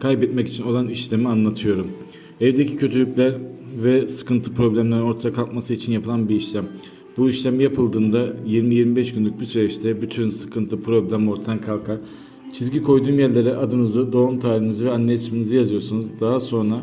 kaybetmek için olan işlemi anlatıyorum. Evdeki kötülükler ve sıkıntı problemlerin ortaya kalkması için yapılan bir işlem. Bu işlem yapıldığında 20-25 günlük bir süreçte bütün sıkıntı problem ortadan kalkar. Çizgi koyduğum yerlere adınızı, doğum tarihinizi ve anne isminizi yazıyorsunuz. Daha sonra